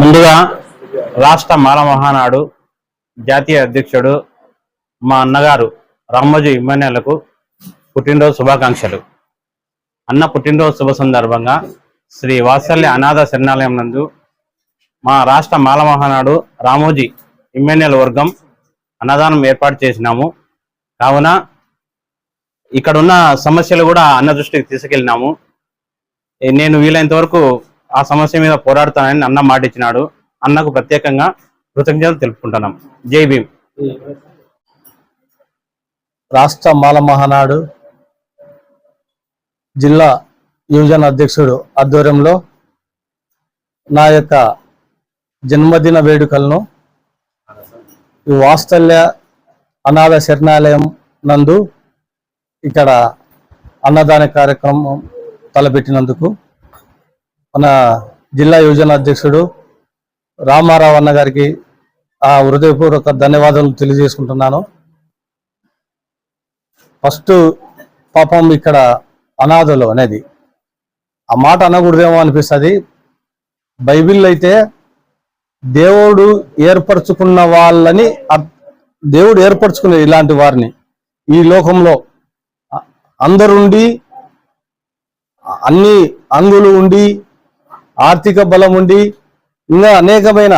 ముందుగా రాష్ట్ర మాల మహానాడు జాతీయ అధ్యక్షుడు మా అన్నగారు రామోజీ ఇమ్మన్యాలకు పుట్టినరోజు శుభాకాంక్షలు. అన్న పుట్టినరోజు శుభ సందర్భంగా శ్రీ వాత్సల్య అనాథ శరణాలయం నందు మా రాష్ట్ర మాల మహానాడు రామోజీ ఇమ్మాన్యుయల్ వర్గం అన్నదానం ఏర్పాటు చేసినాము. కావున ఇక్కడున్న సమస్యలు కూడా అన్న దృష్టికి తీసుకెళ్ళినాము. నేను వీలైనంత వరకు ఆ సమస్య మీద పోరాడుతానని అన్న మాట ఇచ్చినాడు. అన్నకు ప్రత్యేకంగా కృతజ్ఞతలు తెలుపుకుంటున్నాం. జై భీమ్. రాష్ట్ర మాల మహానాడు జిల్లా యువజన అధ్యక్షుడు ఆధ్వర్యంలో నా యొక్క జన్మదిన వేడుకలను వాస్తల్య వాత్సల్య అనాథ శరణాలయం నందు ఇక్కడ అన్నదాన కార్యక్రమం తలపెట్టినందుకు మన జిల్లా యువజన అధ్యక్షుడు రామారావు అన్న గారికి ఆ హృదయపూర్వక ధన్యవాదాలు తెలియజేసుకుంటున్నాను. ఫస్ట్ పాపం ఇక్కడ అనాథలు అనేది ఆ మాట అనకూడదేమో అనిపిస్తుంది. బైబిల్ అయితే దేవుడు ఏర్పరచుకున్న వాళ్ళని దేవుడు ఏర్పరచుకునే ఇలాంటి వారిని ఈ లోకంలో అందరుండి అన్ని అంగులు ఉండి ఆర్థిక బలం ఉండి ఇంకా అనేకమైన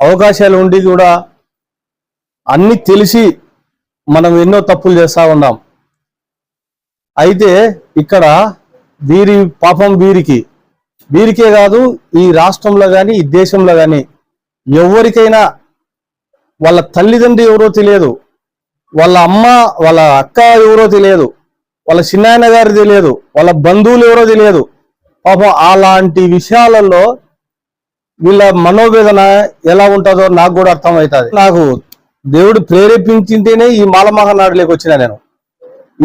అవకాశాలు ఉండి కూడా అన్ని తెలిసి మనం ఎన్నో తప్పులు చేస్తూ ఉన్నాం. అయితే ఇక్కడ వీరి పాపం వీరికి. వీరికే కాదు ఈ రాష్ట్రంలో కానీ ఈ దేశంలో కానీ ఎవరికైనా వాళ్ళ తల్లిదండ్రి ఎవరో తెలియదు వాళ్ళ అమ్మ వాళ్ళ అక్క ఎవరో తెలియదు వాళ్ళ చిన్నాయన గారు తెలియదు వాళ్ళ బంధువులు ఎవరో తెలియదు. పాపం అలాంటి విషయాలలో వీళ్ళ మనోవేదన ఎలా ఉంటుందో నాకు కూడా అర్థమవుతుంది. నాకు దేవుడు ప్రేరేపించింటేనే ఈ మాలమహనాడులోకి వచ్చిన నేను.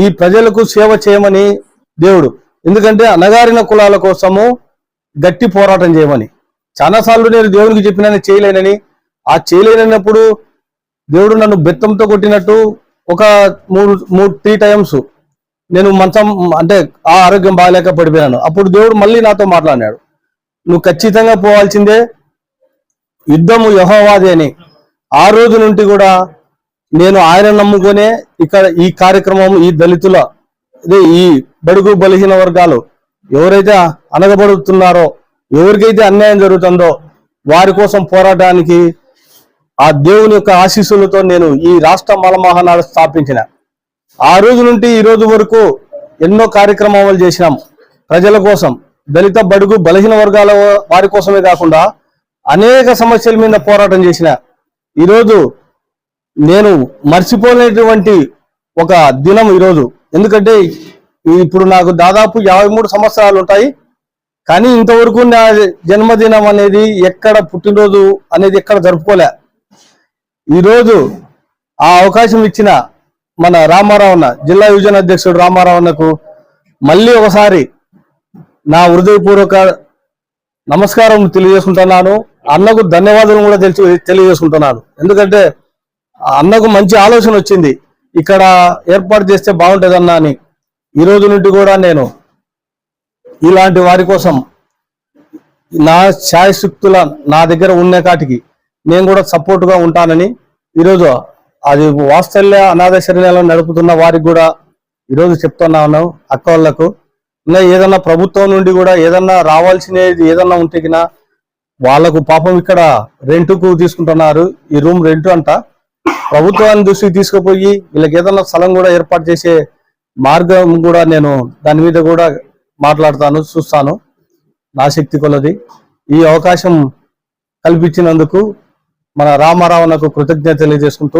ఈ ప్రజలకు సేవ చేయమని దేవుడు. ఎందుకంటే అనగారిన కులాల కోసము గట్టి పోరాటం చేయమని. చాలాసార్లు నేను దేవునికి చెప్పిన చేయలేనని ఆ చేయలేనప్పుడు దేవుడు నన్ను బెత్తంతో కొట్టినట్టు ఒక మూడు మూడు త్రీ టైమ్స్ నేను మంచం అంటే ఆ ఆరోగ్యం బాగాలేక పడిపోయాను అప్పుడు దేవుడు మళ్ళీ నాతో మాట్లాడినాడు. నువ్వు ఖచ్చితంగా పోవాల్సిందే యుద్ధము యహోవాది అని. ఆ రోజు నుండి కూడా నేను ఆయన నమ్ముకునే ఇక్కడ ఈ కార్యక్రమం ఈ దళితుల ఈ బడుగు బలహీన వర్గాలు ఎవరైతే అనగబడుతున్నారో ఎవరికైతే అన్యాయం జరుగుతుందో వారి కోసం పోరాటానికి ఆ దేవుని యొక్క ఆశీస్సులతో నేను ఈ రాష్ట్ర మలమహానాడు స్థాపించిన. ఆ రోజు నుండి ఈ రోజు వరకు ఎన్నో కార్యక్రమాలు చేసినాం. ప్రజల కోసం దళిత బడుగు బలహీన వర్గాల వారి కోసమే కాకుండా అనేక సమస్యల మీద పోరాటం చేసిన ఈరోజు నేను మర్చిపోలేటువంటి ఒక దినం ఈరోజు ఎందుకంటే ఇప్పుడు నాకు దాదాపు యాభై మూడు సంవత్సరాలు ఉంటాయి. కానీ ఇంతవరకు నా జన్మదినం అనేది ఎక్కడ పుట్టినరోజు అనేది ఎక్కడ జరుపుకోలే. ఈరోజు ఆ అవకాశం ఇచ్చిన మన రామారావు అన్న జిల్లా యువజన అధ్యక్షుడు రామారావు అన్నకు మళ్ళీ ఒకసారి నా హృదయపూర్వక నమస్కారం తెలియజేసుకుంటున్నాను. అన్నకు ధన్యవాదాలు కూడా తెలిసి తెలియజేసుకుంటున్నాను. ఎందుకంటే అన్నకు మంచి ఆలోచన వచ్చింది. ఇక్కడ ఏర్పాటు చేస్తే బాగుంటుందన్నా అని. ఈ రోజు నుండి కూడా నేను ఇలాంటి వారి కోసం నా శాయశక్తుల నా దగ్గర ఉన్న కాటికి నేను కూడా సపోర్ట్గా ఉంటానని ఈరోజు అది వాత్సల్య అనాథ శరీరాలను నడుపుతున్న వారికి కూడా ఈరోజు చెప్తున్నాను అక్క వాళ్ళకు ఇంకా ఏదన్నా ప్రభుత్వం నుండి కూడా ఏదన్నా రావాల్సినది ఏదన్నా ఉంటే గినా వాళ్ళకు పాపం ఇక్కడ రెంట్కు తీసుకుంటున్నారు. ఈ రూమ్ రెంట్ అంట. ప్రభుత్వాన్ని దృష్టికి తీసుకుపోయి వీళ్ళకి ఏదన్నా స్థలం కూడా ఏర్పాటు చేసే మార్గం కూడా నేను దాని మీద కూడా మాట్లాడతాను చూస్తాను. నా శక్తి కొలది. ఈ అవకాశం కల్పించినందుకు మన రామారావునకు కృతజ్ఞత తెలియజేసుకుంటూ